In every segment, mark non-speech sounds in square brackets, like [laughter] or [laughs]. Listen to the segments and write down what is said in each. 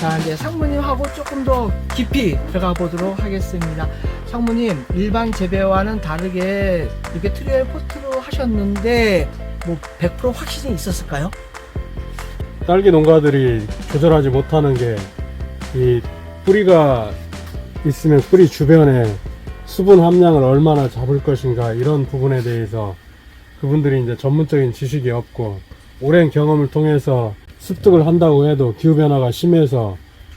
자, 이제 상무님하고 조금 더 깊이 들어가 보도록 하겠습니다. 상무님, 일반 재배와는 다르게 이렇게 트리얼 포트로 하셨는데, 뭐, 100% 확신이 있었을까요? 딸기 농가들이 조절하지 못하는 게 이 뿌리가 있으면 뿌리 주변에 수분 함량을 얼마나 잡을 것인가 이런 부분에 대해서 그분들이 이제 전문적인 지식이 없고 오랜 경험을 통해서 습득을 한다고 해도 기후변화가 심해서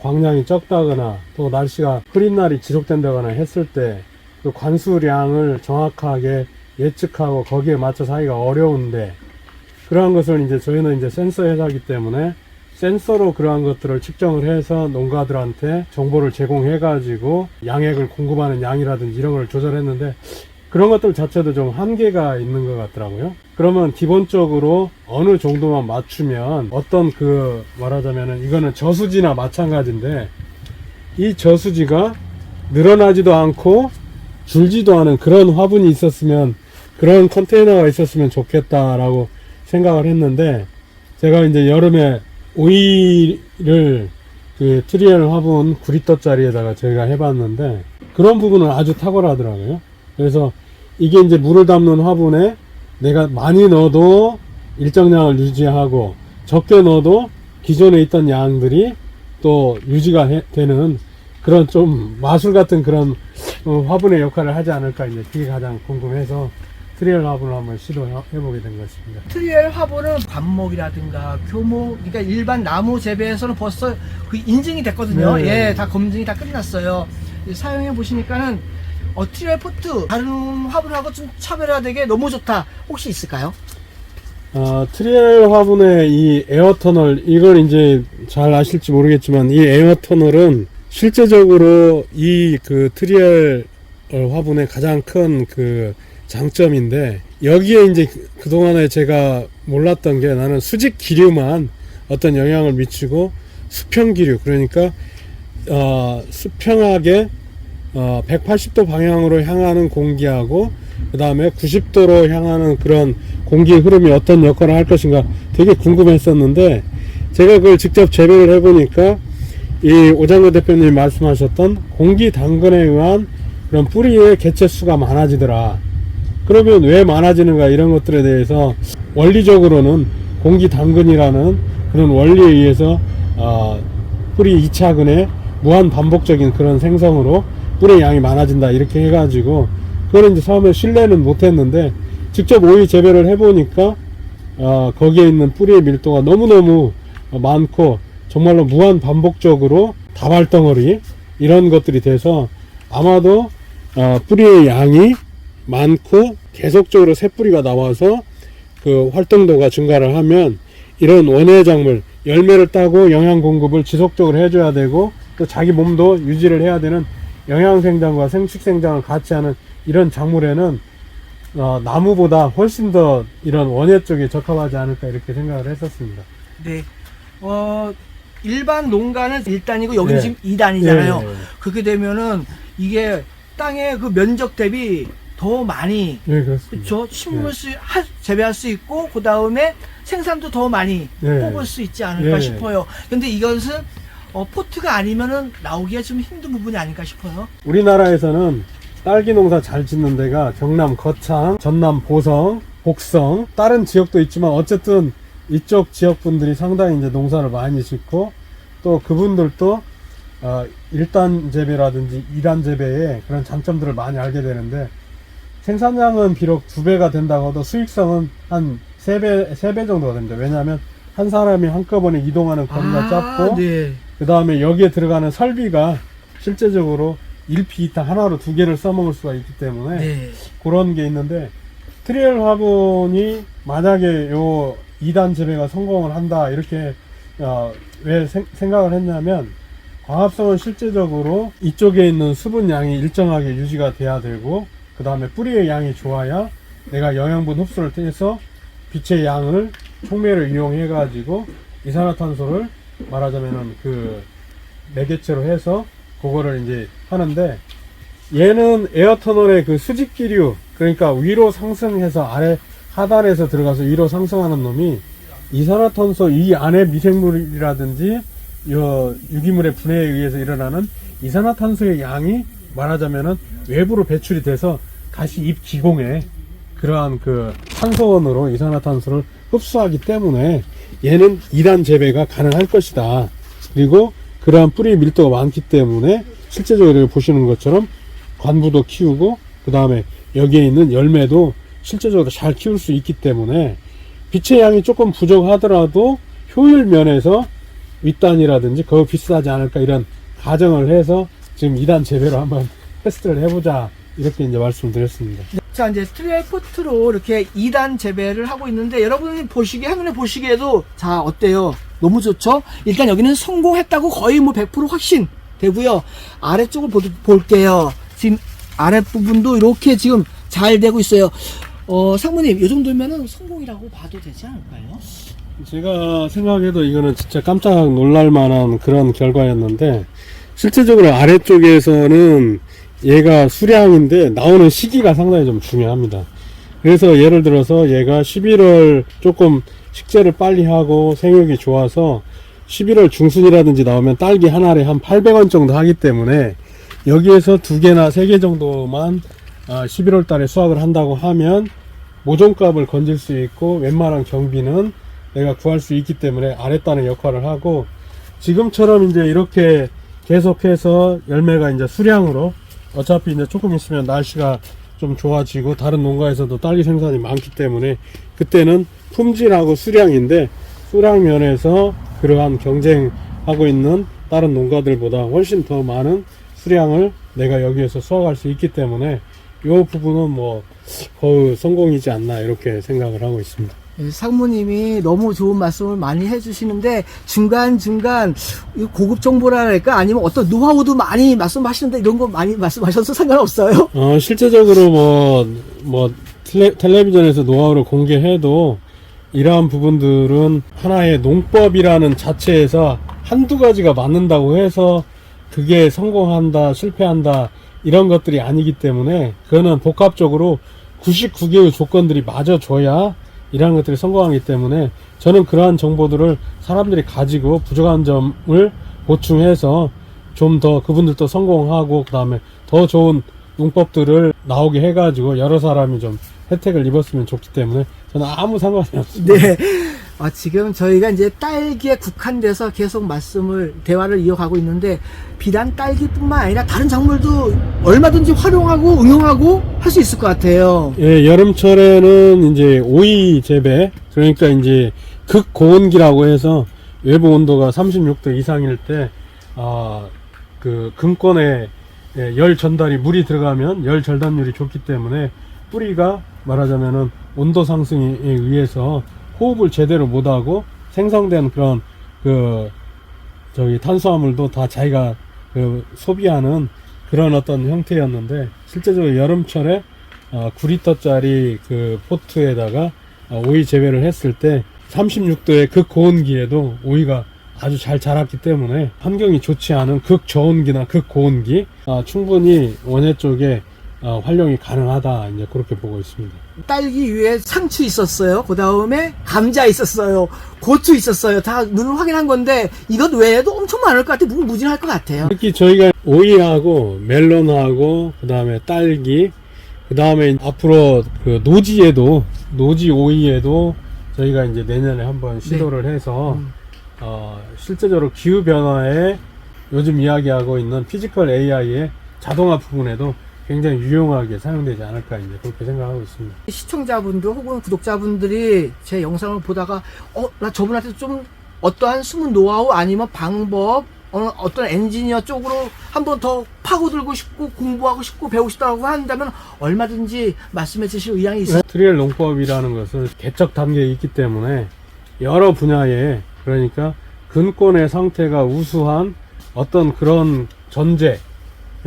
광량이 적다거나 또 날씨가 흐린 날이 지속된다거나 했을 때 그 관수량을 정확하게 예측하고 거기에 맞춰서 하기가 어려운데 그러한 것을 이제 저희는 이제 센서 회사이기 때문에 센서로 그러한 것들을 측정을 해서 농가들한테 정보를 제공해 가지고 양액을 공급하는 양이라든지 이런 걸 조절했는데 그런 것들 자체도 좀 한계가 있는 것 같더라고요. 그러면 기본적으로 어느 정도만 맞추면 어떤 그 말하자면은 이거는 저수지나 마찬가지인데 이 저수지가 늘어나지도 않고 줄지도 않은 그런 화분이 있었으면 그런 컨테이너가 있었으면 좋겠다라고 생각을 했는데 제가 이제 여름에 오이를 그 트리얼 화분 9리터짜리에다가 저희가 해봤는데 그런 부분은 아주 탁월하더라고요. 그래서 이게 이제 물을 담는 화분에 내가 많이 넣어도 일정량을 유지하고 적게 넣어도 기존에 있던 양들이 또 유지가 해- 되는 그런 좀 마술 같은 그런 어, 화분의 역할을 하지 않을까 이제 그게 가장 궁금해서 트리얼 화분을 한번 시도해 보게 된 것입니다. 트리얼 화분은 관목이라든가 교목, 그러니까 일반 나무 재배에서는 벌써 그 인증이 됐거든요. 네. 예, 다 검증이 다 끝났어요. 사용해 보시니까는 어, 트리얼 포트 다른 화분하고 좀 차별화되게 너무 좋다. 혹시 있을까요? 어, 트리얼 화분의 이 에어 터널, 이걸 이제 잘 아실지 모르겠지만, 이 에어 터널은 실제적으로 이 그 트리얼 어, 화분의 가장 큰 그 장점인데, 여기에 이제 그- 그동안에 제가 몰랐던 게 나는 수직 기류만 어떤 영향을 미치고, 수평 기류, 그러니까, 어, 수평하게 어, 180도 방향으로 향하는 공기하고 그 다음에 90도로 향하는 그런 공기의 흐름이 어떤 역할을 할 것인가 되게 궁금했었는데 제가 그걸 직접 재배를 해보니까 이 오장구 대표님이 말씀하셨던 공기 당근에 의한 그런 뿌리의 개체 수가 많아지더라. 그러면 왜 많아지는가 이런 것들에 대해서 원리적으로는 공기 당근이라는 그런 원리에 의해서 어, 뿌리 2차근의 무한 반복적인 그런 생성으로 뿌리의 양이 많아진다 이렇게 해가지고 그거는 이제 처음에 신뢰는 못했는데 직접 오이 재배를 해보니까 어, 거기에 있는 뿌리의 밀도가 너무너무 많고 정말로 무한 반복적으로 다발덩어리 이런 것들이 돼서 아마도 어, 뿌리의 양이 많고 계속적으로 새 뿌리가 나와서 그 활동도가 증가를 하면 이런 원예 작물 열매를 따고 영양 공급을 지속적으로 해줘야 되고 또 자기 몸도 유지를 해야 되는 영양 생장과 생축 생장을 같이 하는 이런 작물에는 어, 나무보다 훨씬 더 이런 원예 쪽에 적합하지 않을까 이렇게 생각을 했었습니다. 네. 어, 일반 농가는 1단이고 여기는 네. 지금 2단이잖아요. 예, 예. 그렇게 되면은 이게 땅의 그 면적 대비 더 많이 네, 그렇습니다. 그렇죠. 식물 네. 수 할, 재배할 수 있고 그 다음에 생산도 더 많이 네. 뽑을 수 있지 않을까 네. 싶어요. 근데 이것은 어, 포트가 아니면은 나오기가 좀 힘든 부분이 아닐까 싶어요. 우리나라에서는 딸기 농사 잘 짓는 데가 경남 거창, 전남 보성, 복성, 다른 지역도 있지만 어쨌든 이쪽 지역 분들이 상당히 이제 농사를 많이 짓고 또 그분들도 어, 1단 재배라든지 2단 재배의 그런 장점들을 많이 알게 되는데 생산량은 비록 두 배가 된다고 해도 수익성은 한 세 배, 세 배 정도가 됩니다. 왜냐하면 한 사람이 한꺼번에 이동하는 거리가 짧고 네. 그 다음에 여기에 들어가는 설비가 실제적으로 1피 2타 하나로 두 개를 써먹을 수가 있기 때문에 네. 그런 게 있는데 트리얼 화분이 만약에 요 2단 재배가 성공을 한다 이렇게 어, 왜 생, 생각을 했냐면 광합성은 실제적으로 이쪽에 있는 수분 양이 일정하게 유지가 돼야 되고 그 다음에 뿌리의 양이 좋아야 내가 영양분 흡수를 통해서 빛의 양을 촉매를 이용해 가지고 이산화탄소를 말하자면은 그 매개체로 해서 그거를 이제 하는데 얘는 에어터널의 그 수직 기류 그러니까 위로 상승해서 아래 하단에서 들어가서 위로 상승하는 놈이 이산화탄소 이 안에 미생물이라든지 요 유기물의 분해에 의해서 일어나는 이산화탄소의 양이 말하자면은 외부로 배출이 돼서 다시 잎 기공에 그러한 그 탄소원으로 이산화탄소를 흡수하기 때문에 얘는 2단 재배가 가능할 것이다. 그리고 그러한 뿌리 밀도가 많기 때문에 실제적으로 보시는 것처럼 관부도 키우고 그 다음에 여기에 있는 열매도 실제적으로 잘 키울 수 있기 때문에 빛의 양이 조금 부족하더라도 효율 면에서 윗단이라든지 거의 비싸지 않을까 이런 가정을 해서 지금 2단 재배로 한번 [laughs] 테스트를 해보자 이렇게 이제 말씀을 드렸습니다. 자, 이제 트리얼 포트로 이렇게 2단 재배를 하고 있는데 여러분이 보시기에, 한눈에 보시기에도 자, 어때요? 너무 좋죠? 일단 여기는 성공했다고 거의 뭐 100% 확신 되고요. 아래쪽을 보, 볼게요. 지금 아랫부분도 이렇게 지금 잘 되고 있어요. 어, 상무님, 이 정도면은 성공이라고 봐도 되지 않을까요? 제가 생각해도 이거는 진짜 깜짝 놀랄 만한 그런 결과였는데 실제적으로 아래쪽에서는 얘가 수량인데 나오는 시기가 상당히 좀 중요합니다. 그래서 예를 들어서 얘가 11월 조금 식재를 빨리 하고 생육이 좋아서 11월 중순이라든지 나오면 딸기 한 알에 한 800원 정도 하기 때문에 여기에서 두 개나 세 개 정도만 11월 달에 수확을 한다고 하면 모종값을 건질 수 있고 웬만한 경비는 내가 구할 수 있기 때문에 아랫단의 역할을 하고 지금처럼 이제 이렇게 계속해서 열매가 이제 수량으로 어차피 이제 조금 있으면 날씨가 좀 좋아지고 다른 농가에서도 딸기 생산이 많기 때문에 그때는 품질하고 수량인데 수량 면에서 그러한 경쟁하고 있는 다른 농가들보다 훨씬 더 많은 수량을 내가 여기에서 수확할 수 있기 때문에 이 부분은 뭐 거의 성공이지 않나 이렇게 생각을 하고 있습니다. 예, 상무님이 너무 좋은 말씀을 많이 해주시는데 중간중간 이 고급 정보랄까 아니면 어떤 노하우도 많이 말씀하시는데 이런 거 많이 말씀하셔도 상관없어요. [laughs] 어, 실제적으로 뭐, 뭐, 텔레, 텔레비전에서 노하우를 공개해도 이러한 부분들은 하나의 농법이라는 자체에서 한두 가지가 맞는다고 해서 그게 성공한다, 실패한다, 이런 것들이 아니기 때문에 그거는 복합적으로 99개의 조건들이 맞아줘야 이러한 것들이 성공하기 때문에 저는 그러한 정보들을 사람들이 가지고 부족한 점을 보충해서 좀 더 그분들도 성공하고 그 다음에 더 좋은 농법들을 나오게 해가지고 여러 사람이 좀 혜택을 입었으면 좋기 때문에 저는 아무 상관이 없습니다. 네. 아, 지금 저희가 이제 딸기에 국한돼서 계속 말씀을, 대화를 이어가고 있는데, 비단 딸기뿐만 아니라 다른 작물도 얼마든지 활용하고 응용하고 할 수 있을 것 같아요. 예, 여름철에는 이제 오이 재배 그러니까 이제 극고온기라고 해서 외부 온도가 36도 이상일 때 아, 그 금권에 예, 열 전달이 물이 들어가면 열 절단율이 좋기 때문에 뿌리가 말하자면은 온도 상승에 의해서 호흡을 제대로 못하고 생성된 그런 그 저기 탄수화물도 다 자기가 그 소비하는 그런 어떤 형태였는데 실제적으로 여름철에 어, 9리터짜리 그 포트에다가 어, 오이 재배를 했을 때 36도의 극고온기에도 오이가 아주 잘 자랐기 때문에 환경이 좋지 않은 극저온기나 극고온기 아, 충분히 원예 쪽에 어, 활용이 가능하다 이제 그렇게 보고 있습니다. 딸기 위에 상추 있었어요. 그 다음에 감자 있었어요. 고추 있었어요. 다 눈으로 확인한 건데, 이것 외에도 엄청 많을 것 같아요. 무궁무진할 것 같아요. 특히 저희가 오이하고 멜론하고 그 다음에 딸기 그 다음에 앞으로 그 노지에도 노지 오이에도 저희가 이제 내년에 한번 시도를 해서 음. 어, 실제적으로 기후 변화에 요즘 이야기하고 있는 피지컬 AI의 자동화 부분에도 굉장히 유용하게 사용되지 않을까 이제 그렇게 생각하고 있습니다. 시청자분들 혹은 구독자분들이 제 영상을 보다가 어 나 저분한테 좀 어떠한 숨은 노하우 아니면 방법 어, 어떤 엔지니어 쪽으로 한번 더 파고들고 싶고 공부하고 싶고 배우고 싶다고 한다면 얼마든지 말씀해 주실 의향이 있어요. 트리얼 농법이라는 것은 개척 단계에 있기 때문에 여러 분야에 그러니까 근권의 상태가 우수한 어떤 그런 전제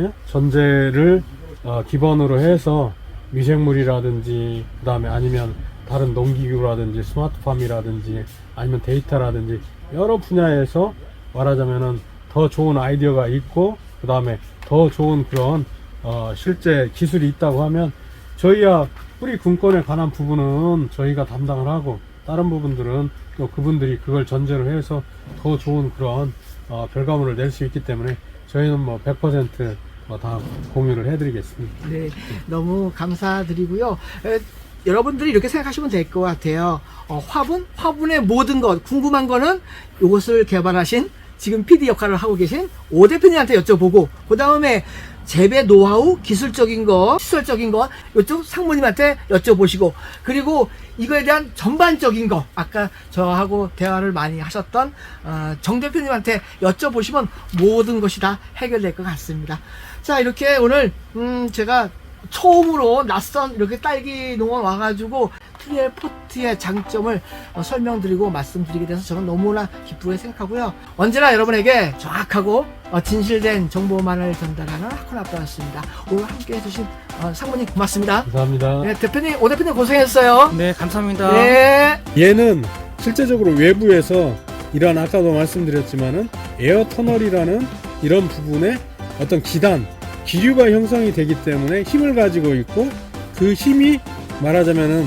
예? 전제를 어, 기본으로 해서 미생물이라든지 그다음에 아니면 다른 농기구라든지 스마트팜이라든지 아니면 데이터라든지 여러 분야에서 말하자면은 더 좋은 아이디어가 있고 그 다음에 더 좋은 그런 어, 실제 기술이 있다고 하면 저희야 뿌리 군권에 관한 부분은 저희가 담당을 하고 다른 부분들은 또 그분들이 그걸 전제로 해서 더 좋은 그런 어, 결과물을 낼 수 있기 때문에 저희는 뭐 100% 다 공유를 해드리겠습니다. 네, 너무 감사드리고요. 에, 여러분들이 이렇게 생각하시면 될 것 같아요. 어, 화분? 화분의 모든 것, 궁금한 거는 이것을 개발하신 지금 PD 역할을 하고 계신 오 대표님한테 여쭤보고, 그 다음에 재배 노하우, 기술적인 거, 시설적인 거, 이쪽 상무님한테 여쭤보시고, 그리고 이거에 대한 전반적인 거, 아까 저하고 대화를 많이 하셨던 어, 정 대표님한테 여쭤보시면 모든 것이 다 해결될 것 같습니다. 자, 이렇게 오늘, 음, 제가 처음으로 낯선 이렇게 딸기 농원 와가지고 트리엘 포트의 장점을 어, 설명드리고 말씀드리게 돼서 저는 너무나 기쁘게 생각하고요. 언제나 여러분에게 정확하고 어, 진실된 정보만을 전달하는 하콘 아빠였습니다. 오늘 함께 해주신 어, 상무님 고맙습니다. 감사합니다. 네, 대표님, 오 대표님 고생했어요. 네, 감사합니다. 네. 얘는 실제적으로 외부에서 이런 아까도 말씀드렸지만은 에어 터널이라는 이런 부분에 어떤 기단, 기류가 형성이 되기 때문에 힘을 가지고 있고 그 힘이 말하자면은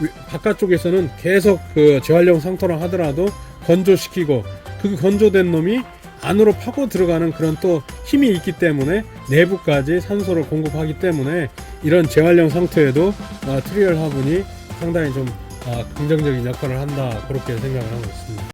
위- 바깥쪽에서는 계속 그 재활용 상토랑 하더라도 건조시키고 그 건조된 놈이 안으로 파고 들어가는 그런 또 힘이 있기 때문에 내부까지 산소를 공급하기 때문에 이런 재활용 상태에도 어, 트리얼 화분이 상당히 좀 아, 긍정적인 역할을 한다 그렇게 생각을 하고 있습니다.